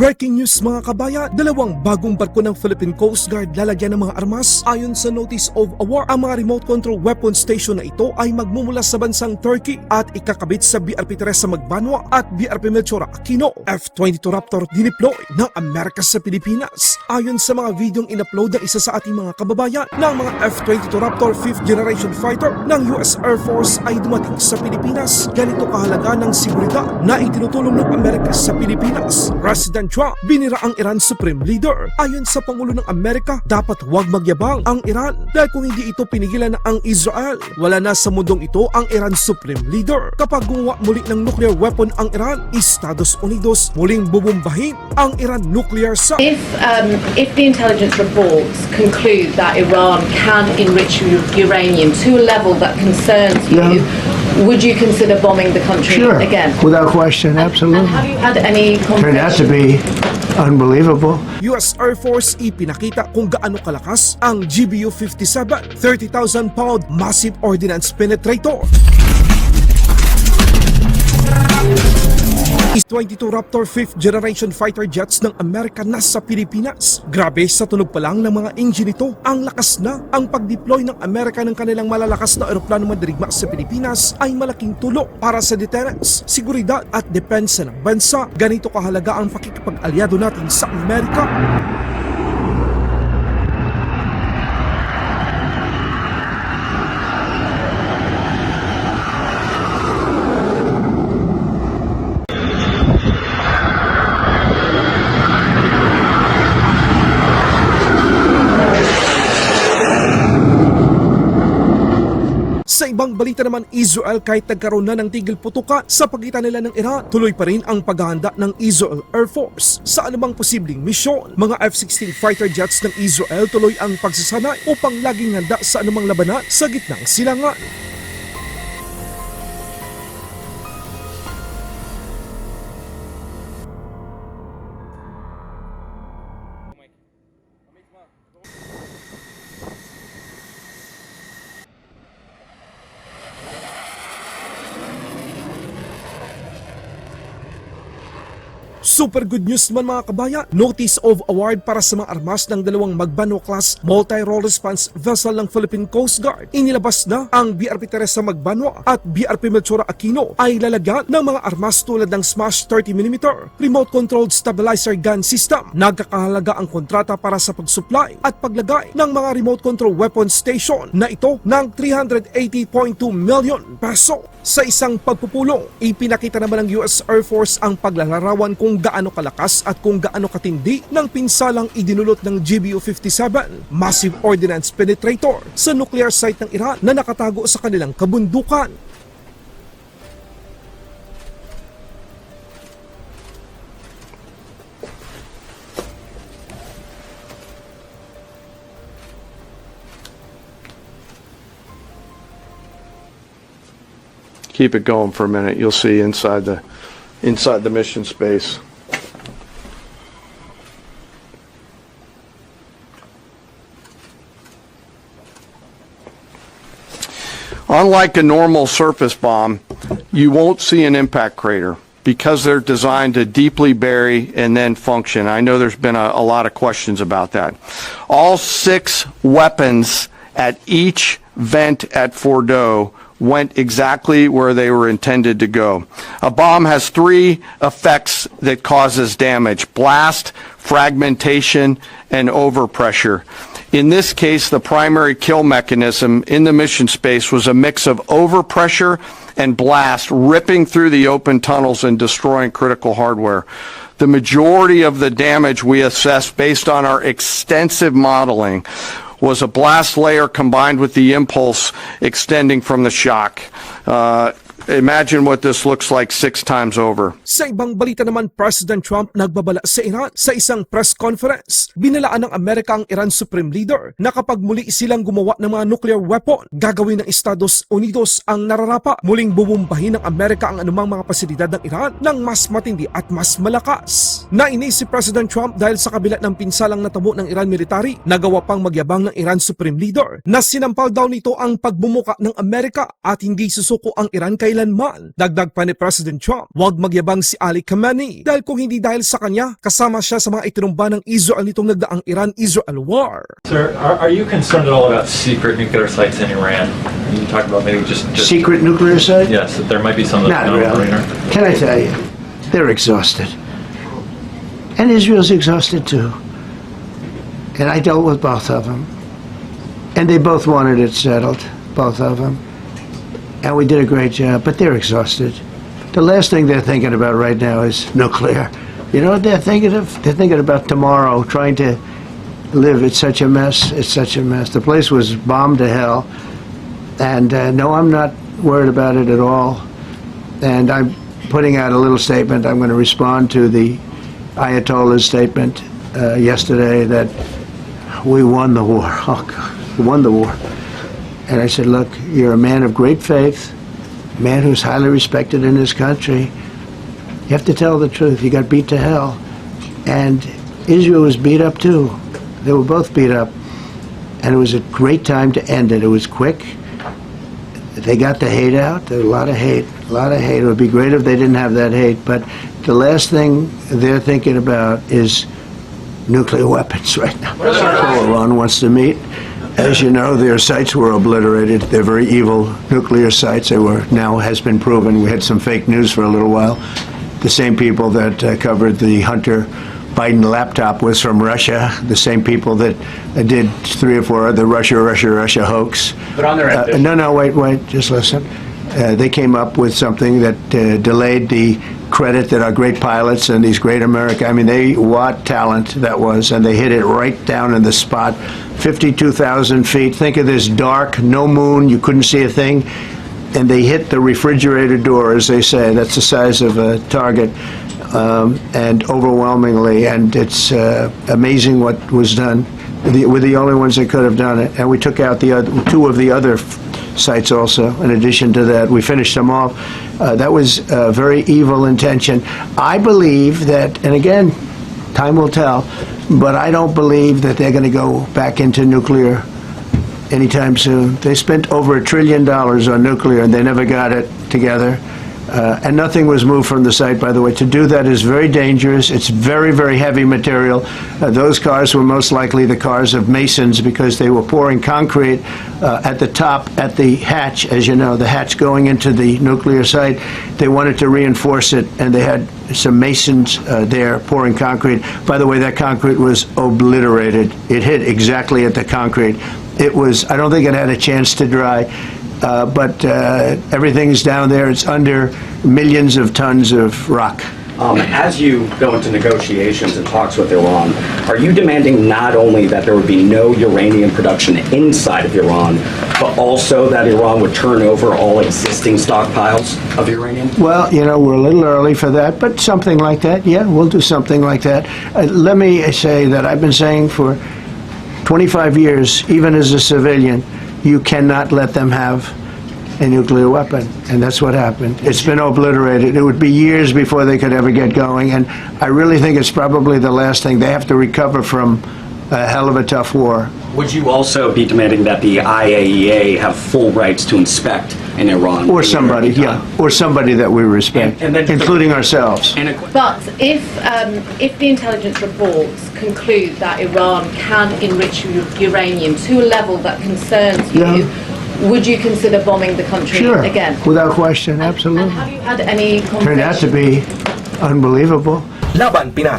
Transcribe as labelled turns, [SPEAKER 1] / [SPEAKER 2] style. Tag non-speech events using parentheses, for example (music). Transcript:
[SPEAKER 1] Breaking news mga kabaya, dalawang bagong barko ng Philippine Coast Guard lalagyan ng mga armas. Ayon sa Notice of Award, ang mga remote control weapon station na ito ay magmumula sa bansang Turkey at ikakabit sa BRP Teresa Magbanwa at BRP Melchora Aquino. F-22 Raptor dineploy ng Amerika sa Pilipinas. Ayon sa mga videong inupload ng isa sa ating mga kababayan ng mga F-22 Raptor 5th generation fighter ng US Air Force ay dumating sa Pilipinas. Ganito kahalaga ng seguridad na itinutulong ng Amerika sa Pilipinas. President Trump binira ang Iran Supreme Leader. Ayon sa Pangulo ng Amerika, dapat huwag magyabang ang Iran dahil kung hindi ito pinigilan ang Israel, wala na sa mundong ito ang Iran Supreme Leader. Kapag gumawa muli ng nuclear weapon ang Iran, Estados Unidos muling bubumbahin ang Iran nuclear site.
[SPEAKER 2] If um, if the intelligence reports conclude that Iran can enrich uranium to a level that concerns you, would you consider bombing the country
[SPEAKER 3] Sure,
[SPEAKER 2] again?
[SPEAKER 3] without question,
[SPEAKER 2] And
[SPEAKER 3] absolutely.
[SPEAKER 2] have you had any
[SPEAKER 3] Turned out to
[SPEAKER 2] conversations?
[SPEAKER 3] be unbelievable.
[SPEAKER 1] US Air Force ipinakita kung gaano kalakas ang GBU-57 30,000 pound massive ordnance penetrator. Is-22 Raptor 5th generation fighter jets ng Amerika nasa Pilipinas. Grabe sa tunog pa lang ng mga engine nito, ang lakas na ang pag-deploy ng Amerika ng kanilang malalakas na eroplano mandirigma sa Pilipinas ay malaking tulong para sa deterrence, seguridad at depensa ng bansa. Ganito kahalaga ang pakikipag-alyado natin sa Amerika. Sa ibang balita naman, Israel kahit nagkaroon na ng tigil putuka sa pagitan nila ng Iran, tuloy pa rin ang paghahanda ng Israel Air Force sa anumang posibleng misyon. Mga F-16 fighter jets ng Israel tuloy ang pagsasanay upang laging handa sa anumang labanan sa gitnang silangan. Super good news man mga kabaya, notice of award para sa mga armas ng dalawang Magbano class multi-role response vessel ng Philippine Coast Guard. Inilabas na ang BRP Teresa Magbanwa at BRP Melchora Aquino ay lalagyan ng mga armas tulad ng Smash 30mm remote controlled stabilizer gun system. Nagkakahalaga ang kontrata para sa pag-supply at paglagay ng mga remote control weapon station na ito ng 380.2 million peso. Sa isang pagpupulong, ipinakita naman ng US Air Force ang paglalarawan kung gaano kalakas at kung gaano katindi ng pinsalang idinulot ng GBU-57 Massive Ordnance Penetrator sa nuclear site ng Iran na nakatago sa kanilang kabundukan.
[SPEAKER 4] keep it going for a minute. You'll see inside the, inside the mission space. Unlike a normal surface bomb, you won't see an impact crater because they're designed to deeply bury and then function. I know there's been a, a lot of questions about that. All six weapons at each vent at Fordo went exactly where they were intended to go. A bomb has three effects that causes damage: blast, fragmentation, and overpressure. In this case, the primary kill mechanism in the mission space was a mix of overpressure and blast ripping through the open tunnels and destroying critical hardware. The majority of the damage we assessed based on our extensive modeling was a blast layer combined with the impulse extending from the shock. Uh, imagine what this looks like six times over.
[SPEAKER 1] Sa ibang balita naman, President Trump nagbabala sa Iran sa isang press conference. Binalaan ng Amerika ang Iran Supreme Leader na kapag muli silang gumawa ng mga nuclear weapon, gagawin ng Estados Unidos ang nararapa. Muling bubumbahin ng Amerika ang anumang mga pasilidad ng Iran ng mas matindi at mas malakas. Nainis si President Trump dahil sa kabila ng pinsalang natamo ng Iran military, nagawa pang magyabang ng Iran Supreme Leader na sinampal daw nito ang pagbumuka ng Amerika at hindi susuko ang Iran kailanman kailanman. Dagdag pa ni President Trump, huwag magyabang si Ali Khamenei dahil kung hindi dahil sa kanya, kasama siya sa mga itinumba ng Israel nitong nagdaang Iran-Israel war.
[SPEAKER 5] Sir, are, are you concerned at all about secret nuclear sites in Iran? You talked about maybe just, just
[SPEAKER 3] Secret nuclear site?
[SPEAKER 5] yes, that there might be some
[SPEAKER 3] Not really. Can I tell you? They're exhausted. And Israel's exhausted too. And I dealt with both of them. And they both wanted it settled, both of them. And we did a great job, but they're exhausted. The last thing they're thinking about right now is nuclear. You know what they're thinking of? They're thinking about tomorrow, trying to live. It's such a mess. It's such a mess. The place was bombed to hell. And uh, no, I'm not worried about it at all. And I'm putting out a little statement. I'm going to respond to the Ayatollah's statement uh, yesterday that we won the war. (laughs) Oh, God, we won the war. And I said, look, you're a man of great faith, a man who's highly respected in his country. You have to tell the truth. You got beat to hell. And Israel was beat up too. They were both beat up. And it was a great time to end it. It was quick. They got the hate out. There was a lot of hate. A lot of hate. It would be great if they didn't have that hate. But the last thing they're thinking about is nuclear (laughs) weapons right now. So Iran wants to meet. As you know, their sites were obliterated. They're very evil nuclear sites. They were now has been proven. We had some fake news for a little while. The same people that uh, covered the Hunter Biden laptop was from Russia. The same people that uh, did three or four other Russia, Russia, Russia hoax.
[SPEAKER 6] But on their
[SPEAKER 3] Uh, no, no, wait, wait, just listen. Uh, they came up with something that uh, delayed the credit that our great pilots and these great America, I mean, they, what talent that was, and they hit it right down in the spot. 52,000 feet. Think of this dark, no moon, you couldn't see a thing. And they hit the refrigerator door, as they say. That's the size of a target. Um, and overwhelmingly, and it's uh, amazing what was done. The, we're the only ones that could have done it, and we took out the other, two of the other sites also. In addition to that, we finished them off. Uh, that was a very evil intention. I believe that, and again, time will tell, but I don't believe that they're going to go back into nuclear anytime soon. They spent over a trillion dollars on nuclear, and they never got it together. Uh, and nothing was moved from the site, by the way. To do that is very dangerous. It's very, very heavy material. Uh, those cars were most likely the cars of masons because they were pouring concrete uh, at the top, at the hatch, as you know, the hatch going into the nuclear site. They wanted to reinforce it, and they had some masons uh, there pouring concrete. By the way, that concrete was obliterated. It hit exactly at the concrete. It was, I don't think it had a chance to dry, uh, but uh, everything's down there. It's under millions of tons of rock.
[SPEAKER 6] Um, as you go into negotiations and talks with Iran, are you demanding not only that there would be no uranium production inside of Iran, but also that Iran would turn over all existing stockpiles of uranium?
[SPEAKER 3] Well, you know, we're a little early for that, but something like that, yeah, we'll do something like that. Uh, let me say that I've been saying for 25 years, even as a civilian, you cannot let them have a nuclear weapon, and that's what happened. It's been obliterated. It would be years before they could ever get going, and I really think it's probably the last thing. They have to recover from a hell of a tough war.
[SPEAKER 6] Would you also be demanding that the IAEA have full rights to inspect in Iran?
[SPEAKER 3] Or somebody, yeah, or somebody that we respect,
[SPEAKER 6] And- and then-
[SPEAKER 3] including ourselves.
[SPEAKER 6] And a-
[SPEAKER 2] But if um, if the intelligence reports conclude that Iran can enrich u- uranium to a level that concerns you, would you consider bombing the country
[SPEAKER 3] Sure,
[SPEAKER 2] again?
[SPEAKER 3] without question,
[SPEAKER 2] And
[SPEAKER 3] absolutely.
[SPEAKER 2] have you had any
[SPEAKER 3] Turned out to
[SPEAKER 2] conversations?
[SPEAKER 3] be unbelievable.
[SPEAKER 1] Laban Pinas